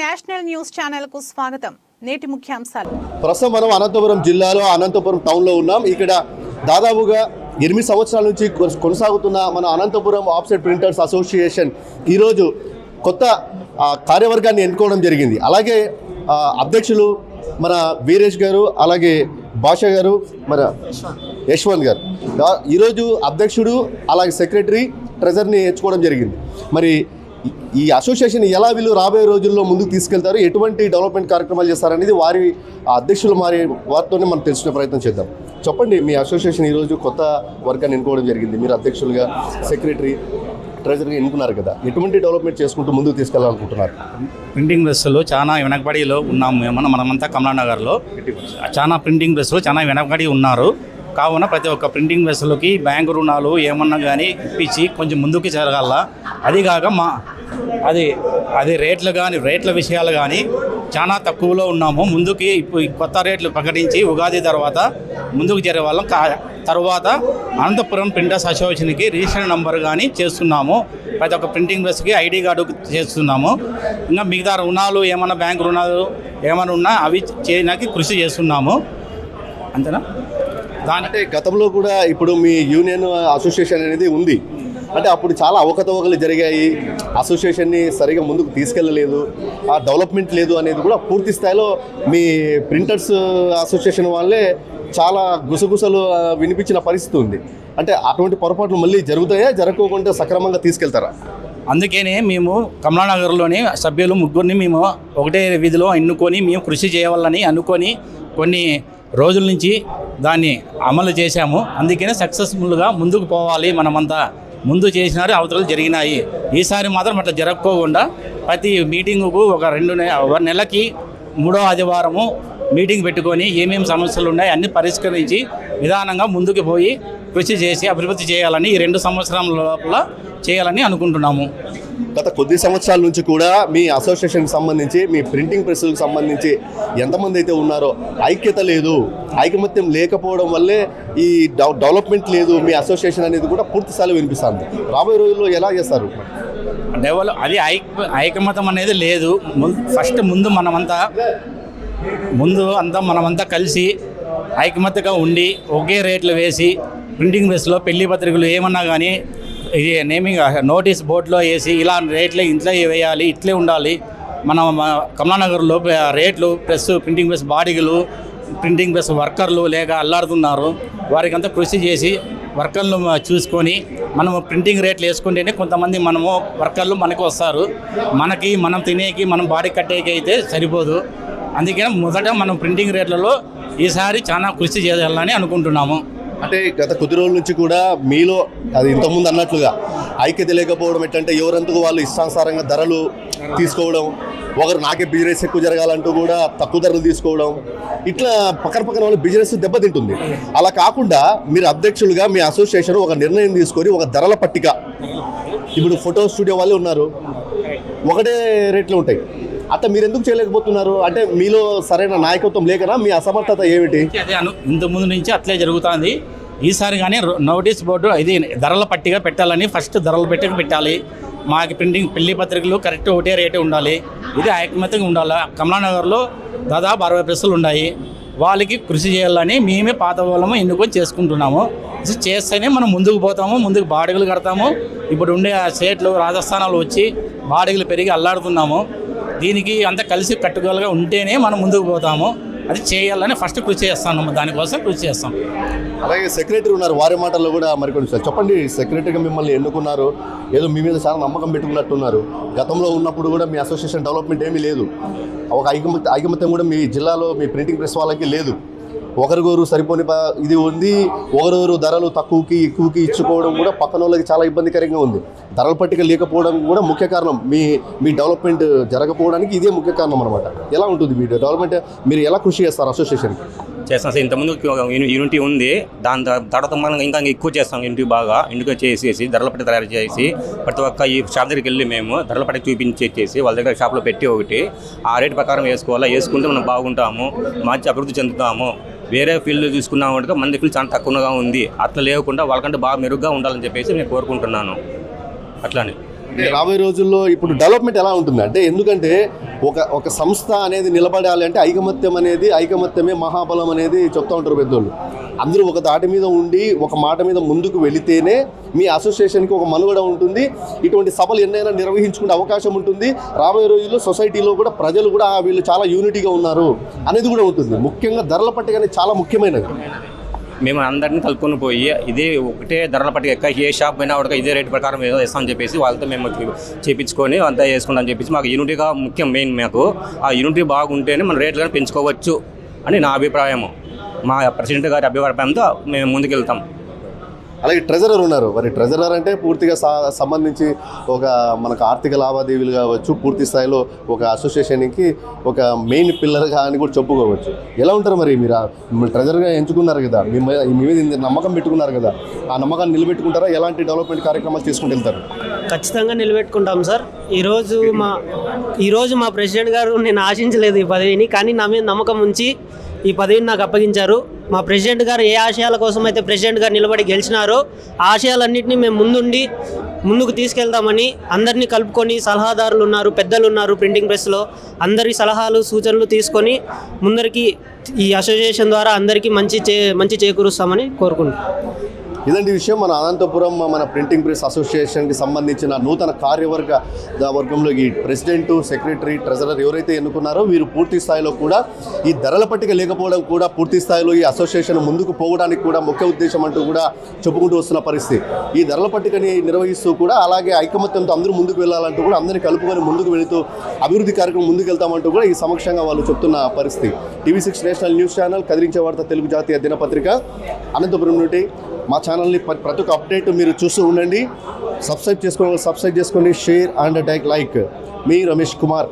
National news ఛానల్కు స్వాగతం. నేటి ముఖ్యాంశాలు. ప్రస్తుతం మనం అనంతపురం జిల్లాలో అనంతపురం టౌన్లో ఉన్నాం. ఇక్కడ దాదాపుగా ఎనిమిది సంవత్సరాల నుంచి కొనసాగుతున్న మన అనంతపురం ఆఫ్సెట్ ప్రింటర్స్ అసోసియేషన్ ఈరోజు కొత్త కార్యవర్గాన్ని ఎన్నుకోవడం జరిగింది. అలాగే అధ్యక్షులు మన వీరేష్ గారు అలాగే భాష గారు మన యశ్వంత్ గారు. ఈరోజు అధ్యక్షుడు అలాగే సెక్రటరీ ట్రెజర్ని ఎంచుకోవడం జరిగింది. మరి ఈ- అసోసియేషన్ ఎలా వీళ్ళు రాబోయే రోజుల్లో ముందుకు తీసుకెళ్తారు? ఎటువంటి డెవలప్మెంట్ కార్యక్రమాలు చేస్తారనేది వారి అధ్యక్షులు మారి వారితోనే మనం తెలుసుకునే ప్రయత్నం చేద్దాం. చెప్పండి మీ అసోసియేషన్ ఈరోజు కొత్త వర్గాన్ని ఎన్నుకోవడం జరిగింది. మీరు అధ్యక్షులుగా సెక్రటరీ ట్రెజరీగా ఎన్నుకున్నారు కదా. ఎటువంటి డెవలప్మెంట్ చేసుకుంటూ ముందుకు తీసుకెళ్ళాలనుకుంటున్నారు ప్రింటింగ్ ప్రెస్సులు చాలా వెనకబడిలో ఉన్నాము మేము. మనమంతా కమలానగర్లో. చాలా ప్రింటింగ్ ప్రెస్సులు చాలా వెనకబడి ఉన్నారు. కావున ప్రతి ఒక్క ప్రింటింగ్ ప్రెస్సులకి బ్యాంకు రుణాలు ఏమన్నా కానీ ఇప్పించి కొంచెం ముందుకు జరగాల. అది కాక మా అది అది రేట్లు కానీ రేట్ల విషయాలు కానీ చాలా తక్కువలో ఉన్నాము. ముందుకి ఇప్పుడు కొత్త రేట్లు ప్రకటించి ఉగాది తర్వాత ముందుకు చేరే వాళ్ళం. కా తర్వాత అనంతపురం ప్రింటర్స్ అసోసియేషన్కి రిజిస్టర్ నంబర్ కానీ చేస్తున్నాము. ప్రతి ఒక్క ప్రింటింగ్ ప్రెస్కి ఐడి కార్డు చేస్తున్నాము. ఇంకా మిగతా రుణాలు ఏమైనా బ్యాంక్ రుణాలు ఏమైనా ఉన్నా అవి చేయడానికి కృషి చేస్తున్నాము. అంతేనా? అంటే గతంలో కూడా ఇప్పుడు మీ యూనియన్ అసోసియేషన్ అనేది ఉంది. అంటే అప్పుడు చాలా అవకతవకలు జరిగాయి. అసోసియేషన్ని సరిగా ముందుకు తీసుకెళ్ళలేదు. ఆ డెవలప్మెంట్ లేదు అనేది కూడా పూర్తి స్థాయిలో మీ ప్రింటర్స్ అసోసియేషన్ వాళ్ళే చాలా గుసగుసలు వినిపించిన పరిస్థితి ఉంది. అంటే అటువంటి పొరపాట్లు మళ్ళీ జరుగుతాయా? జరగకుండా సక్రమంగా తీసుకెళ్తారా? అందుకనే మేము కమలానగర్లోని సభ్యులు ముగ్గురిని మేము ఒకటే విధిలో ఎన్నుకొని మేము కృషి చేయవాలని అనుకొని కొన్ని రోజుల నుంచి దాన్ని అమలు చేశాము. అందుకనే సక్సెస్ఫుల్గా ముందుకు పోవాలి. మనమంతా ముందు చేసినారు అవతలు జరిగినాయి. ఈసారి మాత్రం అట్లా జరగకోకుండా ప్రతి మీటింగుకు ఒక రెండు నె ఒక నెలకి మూడో ఆదివారము మీటింగ్ పెట్టుకొని ఏమేమి సమస్యలు ఉన్నాయి అన్ని పరిష్కరించి విధానంగా ముందుకు పోయి కృషి చేసి అభివృద్ధి చేయాలని ఈ రెండు సంవత్సరాల లోపల చేయాలని అనుకుంటున్నాము. గత కొద్ది సంవత్సరాల నుంచి కూడా మీ అసోసియేషన్కి సంబంధించి మీ ప్రింటింగ్ ప్రెస్లకు సంబంధించి ఎంతమంది అయితే ఉన్నారో ఐక్యత లేదు. ఐకమత్యం లేకపోవడం వల్లే ఈ డెవలప్మెంట్ లేదు. మీ అసోసియేషన్ అనేది కూడా పూర్తి స్థాయిలో వినిపిస్తుంది. రాబోయే రోజుల్లో ఎలా చేస్తారు? డెవలప్ అది ఐక ఐకమతం అనేది లేదు. ఫస్ట్ ముందు మనమంతా ముందు అంతా మనమంతా కలిసి ఐకమత్యగా ఉండి ఒకే రేట్లు వేసి ప్రింటింగ్ ప్రెస్లో పెళ్ళి పత్రికలు ఏమన్నా కానీ ఇది నేమింగ్ నోటీస్ బోర్డులో వేసి ఇలా రేట్లు ఇంట్లో వేయాలి ఇట్లే ఉండాలి. మన కమలానగర్లో రేట్లు ప్రెస్ ప్రింటింగ్ ప్రెస్ బాడీలు ప్రింటింగ్ ప్రెస్ వర్కర్లు లేక అల్లాడుతున్నారు. వారికి అంతా కృషి చేసి వర్కర్లు చూసుకొని మనము ప్రింటింగ్ రేట్లు వేసుకుంటేనే కొంతమంది మనము వర్కర్లు మనకు వస్తారు. మనకి మనం తినేకి మనం బాడీ కట్టేకి అయితే సరిపోదు. అందుకని మొదట మనం ప్రింటింగ్ రేట్లలో ఈసారి చాలా కృషి చేయాలని అనుకుంటున్నాము. అంటే గత కొద్ది రోజుల నుంచి కూడా మీలో అది ఇంతకుముందు అన్నట్లుగా ఐక్యత లేకపోవడం ఎట్లంటే ఎవరంతకు వాళ్ళు ఇష్టానుసారంగా ధరలు తీసుకోవడం ఒకరు నాకే బిజినెస్ ఎక్కువ జరగాలంటూ కూడా తక్కువ ధరలు తీసుకోవడం ఇట్లా పక్కన పక్కన వాళ్ళ బిజినెస్ దెబ్బతింటుంది. అలా కాకుండా మీరు అధ్యక్షులుగా మీ అసోసియేషన్ ఒక నిర్ణయం తీసుకొని ఒక ధరల పట్టిక. ఇప్పుడు ఫోటో స్టూడియో వాళ్ళే ఉన్నారు. ఒకటే రేట్లు ఉంటాయి. అట్లా మీరు ఎందుకు చేయలేకపోతున్నారు? అంటే మీలో సరైన నాయకత్వం లేకనా? మీ అసమర్థత ఏమిటి? అదే అను ఇంత ముందు నుంచి అట్లే జరుగుతుంది. ఈసారి కానీ నోటీస్ బోర్డు ఇది ధరల పట్టిక పెట్టాలని ఫస్ట్ ధరల పట్టిక పెట్టాలి. మాకు ప్రింటింగ్ పెళ్ళి పత్రికలు కరెక్ట్ ఒకటే రేటే ఉండాలి. ఇది ఐకమత్యంగా ఉండాలి? కమలానగర్లో దాదాపు అరవై ప్రెస్సులు ఉన్నాయి. వాళ్ళకి కృషి చేయాలని మేమే పాత వాళ్ళము ఎన్నుకొని చేసుకుంటున్నాము. చేస్తేనే మనం ముందుకు పోతాము ముందుకు బాడిగలు కడతాము. ఇప్పుడు ఉండే ఆ స్టేట్లు రాజస్థానాలు వచ్చి బాడిగలు పెరిగి అల్లాడుతున్నాము. దీనికి అంతా కలిసి కట్టుదలగా ఉంటేనే మనం ముందుకు పోతాము. అది చేయాలని ఫస్ట్ కృషి చేస్తాను దానికోసం కృషి చేస్తాం. అలాగే సెక్రటరీ ఉన్నారు. వారి మాటల్లో కూడా మరికొన్ని విషయాలు. చెప్పండి. సెక్రటరీగా మిమ్మల్ని ఎన్నుకున్నారు? ఏదో మీ మీద చాలా నమ్మకం పెట్టుకున్నట్టున్నారు. గతంలో ఉన్నప్పుడు కూడా మీ అసోసియేషన్ డెవలప్మెంట్ ఏమీ లేదు. ఒక ఐకమత్య ఐకమత్యం కూడా మీ జిల్లాలో మీ ప్రింటింగ్ ప్రెస్ వాళ్ళకి లేదు. ఒకరికొరు సరిపోని ప- ఇది ఉంది. ఒకరొకరు ధరలు తక్కువకి ఎక్కువకి ఇచ్చుకోవడం కూడా పక్కన వాళ్ళకి చాలా ఇబ్బందికరంగా ఉంది. ధరల పట్టిక లేకపోవడం కూడా ముఖ్య కారణం. మీ మీ డెవలప్మెంట్ జరగకపోవడానికి ఇదే ముఖ్య కారణం అనమాట ఎలా ఉంటుంది మీ డెవలప్మెంట్ మీరు ఎలా కృషి చేస్తారు అసోసియేషన్కి? చేస్తాం సార్ ఇంతకుముందు యూనిటీ ఉంది. దాని త- తర్వాత మనం ఇంకా ఎక్కువ చేస్తాం యూనిటీ బాగా. ఇంటికి చేసేసి ధరల పట్టి తయారు చేసి ప్రతి ఒక్క ఈ షాప్ దగ్గరికి వెళ్ళి మేము ధరల పట్టి చూపించేసి వాళ్ళ దగ్గర షాప్లో పెట్టి ఒకటి. ఆ రేట్ ప్రకారం వేసుకోవాలా? వేసుకుంటే మనం బాగుంటాము. మంచి అభివృద్ధి చెందుతాము. వేరే ఫీల్డ్ తీసుకున్నాం అంటే మన ఫీల్డ్ చాలా తక్కువగా ఉంది. అట్లా లేకుండా వాళ్ళకంటే బాగా మెరుగ్గా ఉండాలని చెప్పేసి నేను కోరుకుంటున్నాను. అట్లానే. రాబోయే రోజుల్లో ఇప్పుడు డెవలప్మెంట్ ఎలా ఉంటుంది? అంటే ఎందుకంటే ఒక ఒక సంస్థ అనేది నిలబడాలి అంటే ఐకమత్యం అనేది ఐకమత్యమే మహాబలం అనేది చెప్తా ఉంటారు పెద్దోళ్ళు. అందరూ ఒక దాటి మీద ఉండి ఒక మాట మీద ముందుకు వెళితేనే మీ అసోసియేషన్కి ఒక మనుగడ ఉంటుంది. ఇటువంటి సభలు ఎన్నైనా నిర్వహించుకునే అవకాశం ఉంటుంది. రాబోయే రోజుల్లో సొసైటీలో కూడా ప్రజలు కూడా వీళ్ళు చాలా యూనిటీగా ఉన్నారు అనేది కూడా ఉంటుంది. ముఖ్యంగా ధరల పట్టిక అనేది చాలా ముఖ్యమైనది. మేము అందరిని కలుపుకొని పోయి ఇదే ఒకటే ధరల పట్టిక ఎక్క ఏ షాప్ పోయినా కూడా ఇదే రేట్ ప్రకారం ఏదో ఇస్తామని చెప్పేసి వాళ్ళతో మేము చేపించుకొని అంతా చేసుకుంటాం చెప్పేసి మాకు యూనిటీగా ముఖ్యం మెయిన్ మాకు. ఆ యూనిటీ బాగుంటేనే మన రేట్లు కానీ పెంచుకోవచ్చు అని నా అభిప్రాయము. మా ప్రెసిడెంట్ గారి అభిప్రాయంతో మేము ముందుకెళ్తాం. అలాగే ట్రెజరర్ ఉన్నారు. మరి ట్రెజరర్ అంటే పూర్తిగా సా- సంబంధించి ఒక మనకు ఆర్థిక లావాదేవీలు కావచ్చు పూర్తి స్థాయిలో ఒక అసోసియేషన్కి ఒక మెయిన్ పిల్లర్గా అని కూడా చెప్పుకోవచ్చు. ఎలా ఉంటారు మరి మీరు? ట్రెజర్గా ఎంచుకున్నారు కదా మీ మీద ఇంత నమ్మకం పెట్టుకున్నారు కదా ఆ నమ్మకాన్ని నిలబెట్టుకుంటారా? ఎలాంటి డెవలప్మెంట్ కార్యక్రమాలు తీసుకుంటూ వెళ్తారు? ఖచ్చితంగా నిలబెట్టుకుంటాం సార్. ఈరోజు మా ఈరోజు మా ప్రెసిడెంట్ గారు నేను ఆశించలేదు ఈ పదవిని కానీ నా మీద నమ్మకం ఉంచి ఈ పదవిని నాకు అప్పగించారు. మా ప్రెసిడెంట్ గారు ఏ ఆశయాల కోసం అయితే ప్రెసిడెంట్ గారు నిలబడి గెలిచినారో ఆ ఆశయాలన్నింటినీ మేము ముందుండి ముందుకు తీసుకెళ్తామని అందరినీ కలుపుకొని సలహాదారులు ఉన్నారు పెద్దలు ఉన్నారు ప్రింటింగ్ ప్రెస్లో. అందరి సలహాలు సూచనలు తీసుకొని ముందరికి ఈ అసోసియేషన్ ద్వారా అందరికీ మంచి చే మంచి చేకూరుస్తామని కోరుకుంటున్నాం. ఇలాంటి విషయం. మన అనంతపురం మన ప్రింటింగ్ ప్రెస్ అసోసియేషన్కి సంబంధించిన నూతన కార్యవర్గ వర్గంలో ఈ ప్రెసిడెంట్ సెక్రటరీ ట్రెజరర్ ఎవరైతే ఎన్నుకున్నారో వీరు పూర్తి స్థాయిలో కూడా ఈ ధరల పట్టిక లేకపోవడం కూడా పూర్తి స్థాయిలో ఈ అసోసియేషన్ ముందుకు పోవడానికి కూడా ముఖ్య ఉద్దేశం అంటూ కూడా చెప్పుకుంటూ వస్తున్న పరిస్థితి. ఈ ధరల పట్టికని నిర్వహిస్తూ కూడా అలాగే ఐకమత్యంతో అందరూ ముందుకు వెళ్ళాలంటూ కూడా అందరినీ కలుపుకొని ముందుకు వెళుతూ అభివృద్ధి కార్యక్రమం ముందుకు వెళ్తామంటూ కూడా ఈ సమక్షంగా వాళ్ళు చెప్తున్న పరిస్థితి. TV six national news channel కదిలించే వార్త తెలుగు జాతీయ దినపత్రిక అనంతపురం నుండి మా ఛానల్ని ప్రతి ఒక్క అప్డేట్ మీరు చూస్తూ ఉండండి. సబ్స్క్రైబ్ చేసుకోండి సబ్స్క్రైబ్ చేసుకోండి షేర్ అండ్ టైక్ లైక్ మీ రమేష్ కుమార్.